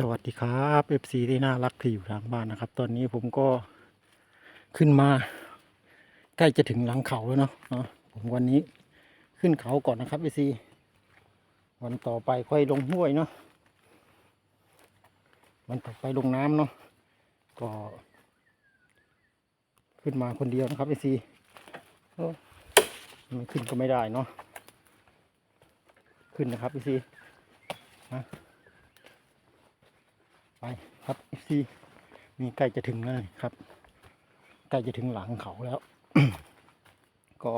สวัสดีครับ FC ที่น่ารักที่อยู่ทางบ้านนะครับ ตอนนี้ผมก็ขึ้นมา ใกล้จะถึงหลังเขาแล้วเนาะผมวันนี้ขึ้นเขาก่อนนะครับ FC วันต่อไปค่อยลงห้วยเนาะวันต่อไปลงน้ำเนาะก็ ขึ้นมาคนเดียวนะครับ FC โอ้ไม่ขึ้นก็ไม่ได้เนาะขึ้นนะครับ FC นะ ไปครับ FC นี่ใกล้จะถึงแล้วครับ ใกล้จะถึงหลังเขาแล้ว ก็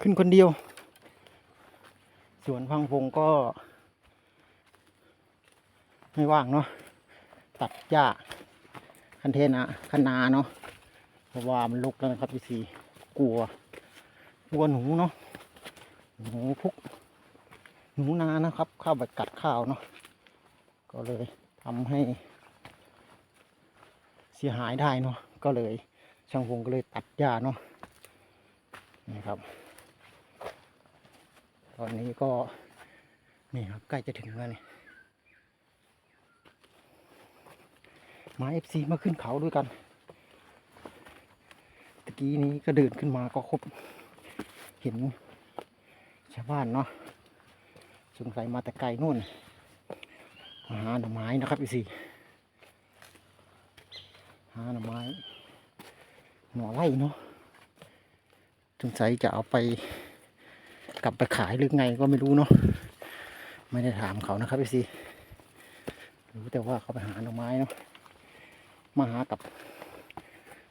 ขึ้นคนเดียว ส่วนพังพงก็ ไม่ว่างเนาะตัดหญ้าคันเทนะคันนาเนาะเพราะว่ามันลุกแล้วนะครับพี่ซีกลัวกลัวหนูเนาะหนูพุกหนูนานะครับเข้าไปกัดข้าวเนาะ ก็เลยทำให้เสียหายได้เนาะก็เลยช่างพงก็เลยตัดหญ้าเนาะนี่ครับ ตอนนี้ก็นี่ครับใกล้จะถึงแล้วนี่มาเอฟซีมาขึ้นเขาด้วยกันตะกี้นี้ก็เดินขึ้นมาก็ครบเห็นชาวบ้านเนาะสงสัยมาแต่ไกลนู่น หาหน่อไม้นะครับพี่สี่หาหน่อไม้หน่อไร่เนาะสงสัยจะเอาไปกลับไปขายหรือไงก็ไม่รู้เนาะไม่ได้ถามเขานะครับพี่สี่รู้แต่ว่าเขาไปหาหน่อไม้เนาะมาหากับ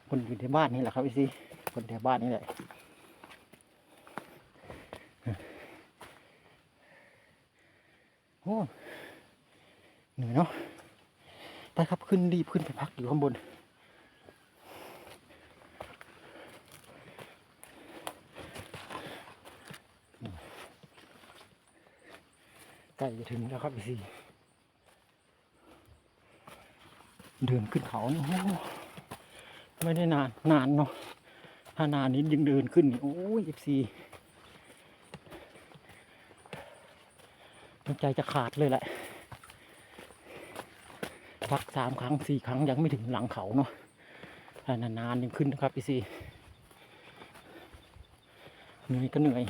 คนอยู่ในบ้านนี่แหละครับพี่สี่คนแถวบ้านนี่แหละโอ้ เหนื่อยเนาะไปครับ ขึ้นรีบขึ้นไปพักอยู่ข้างบน ใกล้จะถึงแล้วครับพี่สี่เดินขึ้นเขานี่โอ้ไม่ได้นานนานเนาะถ้านานนี้ยังเดินขึ้นโอ้ยเอฟซีใจจะขาดเลยแหละ พักสามครั้งสี่ครั้งยังไม่ถึงหลังเขาเนาะนานๆยังขึ้นนะครับพี่ซีเหนื่อยก็เหนื่อย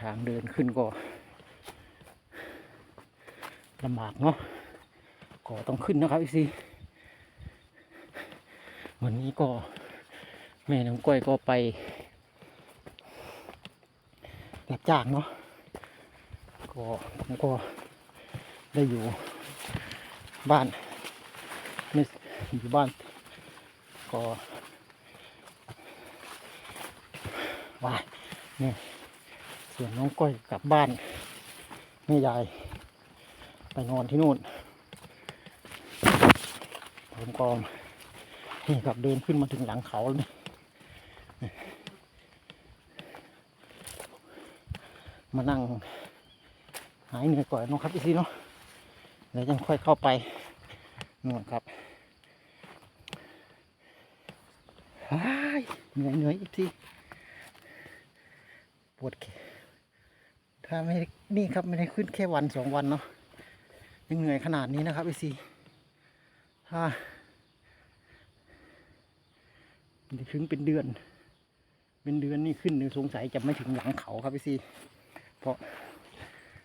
ทางเดินขึ้นก็ลำบากเนาะก็ต้องขึ้นนะครับพี่ซีวันนี้ก็แม่น้องก้อยก็ไปรับจ้างเนาะก็ผมก็ ได้อยู่บ้านไม่อยู่บ้านก็ว่ายนี่ยส่วนน้องก้อยกลับบ้านแม่ยาย ไปนอนที่นู่นผมก็นี่ครับเดินขึ้นมาถึงหลังเขาแล้วนี่มานั่งหายเหนื่อยก่อนนะครับอีกทีเนาะ ดี๋ยวยังค่อยเข้าไปนู่นครับฮ้ายเหนื่อยเหนื่อยอีกทีปวดแขนถ้าไม่นี่ครับไม่ได้ขึ้นแค่วันสองวันเนาะยังเหนื่อยขนาดนี้นะครับอีกทีถ้าถึงเป็นเดือน เป็นเดือนนี่ขึ้นหนึ่งสงสัยจะไม่ถึงหลังเขาครับพี่ซีเพราะ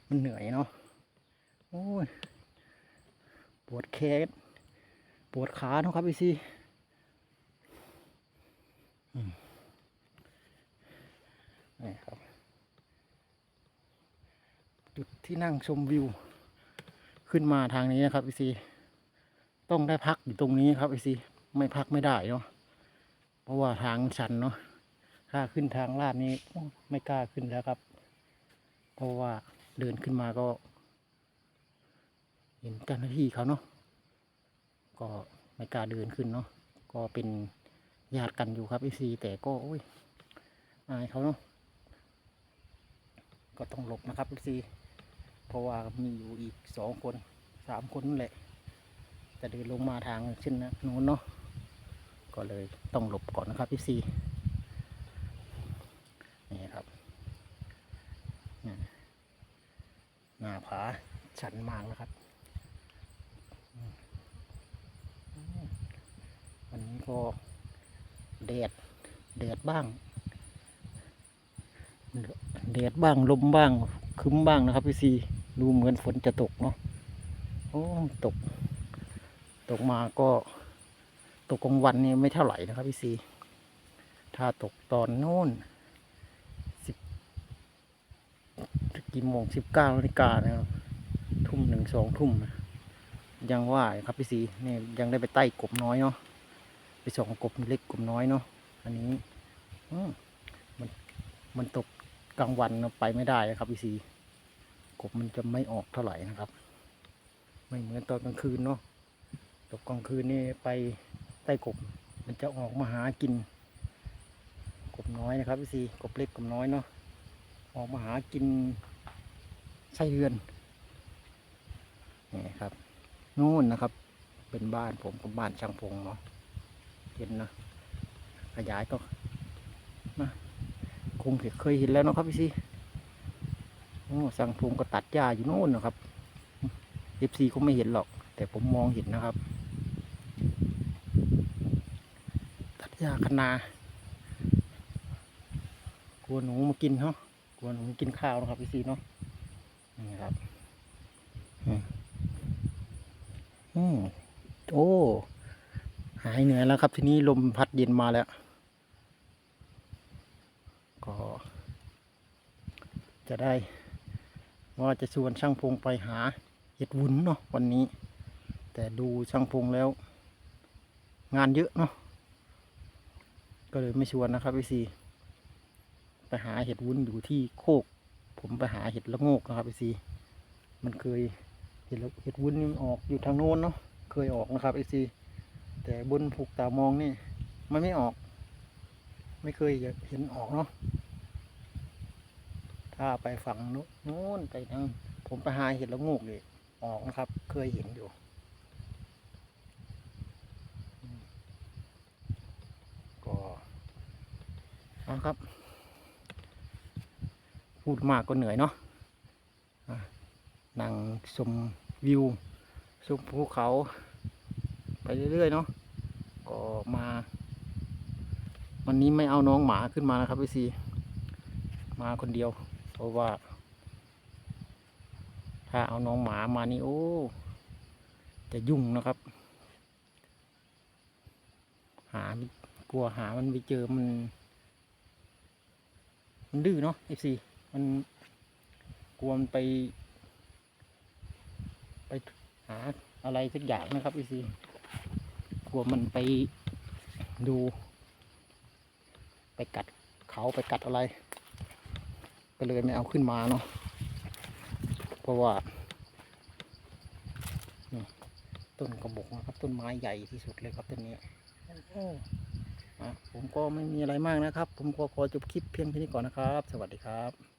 มันเหนื่อยเนาะโอ้ย ปวดแขนปวดขาเนาะครับพี่ซีนี่ครับ จุดที่นั่งชมวิว ขึ้นมาทางนี้นะครับพี่ซีต้องได้พักอยู่ตรงนี้ครับพี่ซีไม่พักไม่ได้เนาะเพราะว่าทางชันเนาะถ้าขึ้นทางลาดนี้ไม่กล้าขึ้นแล้วครับ เพราะว่าเดินขึ้นมาก็ เห็นเจ้าหน้าที่เขาเนาะ ก็ไม่กล้าเดินขึ้นเนาะก็เป็นญาติกันอยู่ครับไอซีแต่ก็โอ้ยอายเขาเนาะก็ต้องหลบนะครับไอซีเพราะว่ามีอยู่อีกสองคนสามคนนั่นแหละแต่เดินลงมาทางเช่นนะนู้นเนาะก็เลยต้องหลบก่อนนะครับไอซีนี่ครับหน้าผาชันมากแล้วครับอืม วันนี้ก็แดดแดดบ้างแดดบ้างลมบ้างคึ้มบ้างนะครับพี่ซีดูเหมือนฝนจะตกเนาะโอ้ตก ตกมาก็ตกกลางวันนี่ไม่เท่าไหร่นะครับพี่ซีถ้าตกตอนโน้นสิบกี่โมงสิบเก้านาฬิกานะครับทุ่มหนึ่งสองทุ่มนะยังว่าครับพี่ซีนี่ยังได้ไปใต้กบน้อยเนาะ ไปส่องกบเล็กกบน้อยเนาะอันนี้อมันมันตกกลางวันเนอะไปไม่ได้ครับพี่ซีกบมันจะไม่ออกเท่าไหร่นะครับ ไม่เหมือนตอนกลางคืนเนาะตกกลางคืนนี่ไปใต้กบ มันจะออกมาหากิน กบน้อยนะครับพี่ซีกบเล็กกบน้อยเนาะออกมาหากินไส้เดือนนี่ครับนู่นนะครับ เป็นบ้านผมกับบ้านช่างพงเนาะ เห็นนะขยายก็นะคงเคยเห็นแล้วนะครับพี่ซีโอ้ช่างพงก็ตัดหญ้าอยู่โน่นนะครับเอฟซีก็ไม่เห็นหรอก แต่ผมมองเห็นนะครับ ตัดหญ้าคะนากลัวหนูมากินเนาะกลัวหนูกินข้าวนะครับพี่ซีเนาะนี่ครับอืมโอ้ หายเหนื่อยแล้วครับทีนี้ลมพัดเย็นมาแล้ว ก็ จะได้ว่าจะชวนช่างพงไปหาเห็ดวุ้นเนาะวันนี้ แต่ดูช่างพงแล้ว งานเยอะเนาะก็เลยไม่ชวนนะครับพี่ซีไปหาเห็ดวุ้นอยู่ที่โคก ผมไปหาเห็ดละโงกนะครับไอซีมันเคยเห็ดละเห็ดวุ้นนี่มันออกอยู่ทางโน้นเนาะเคยออกนะครับไอซี แต่บนภูกตามองนี่ มันไม่ออก ไม่เคยเห็นออกเนาะถ้าไปฝั่งโน้นไปทางผมไปหาเห็ดละโงกเลยออกนะครับ เคยเห็นอยู่ก็เอาครับ พูดมากก็เหนื่อยเนาะนั่งชมวิวชมภูเขา ไปเรื่อยๆเนาะก็มา วันนี้ไม่เอาน้องหมาขึ้นมานะครับพี่ซีมาคนเดียว เพราะว่า ถ้าเอาน้องหมามานี่โอ้จะยุ่งนะครับ หากลัวหามันไปเจอมัน มันดื้อเนาะเอฟซีมันกลัวมันไป ไปหาอะไรสักอย่างนะครับพี่ซี กลัวมันไปดู ไปกัดเขาไปกัดอะไร ก็เลยไม่เอาขึ้นมาเนาะเพราะว่านี่ต้นกระบอกนะครับ ต้นไม้ใหญ่ที่สุดเลยครับต้นนี้โอ้อะผมก็ไม่มีอะไรมากนะครับ ผมก็ขอจบคลิปเพียงแค่นี้ก่อนนะครับ สวัสดีครับ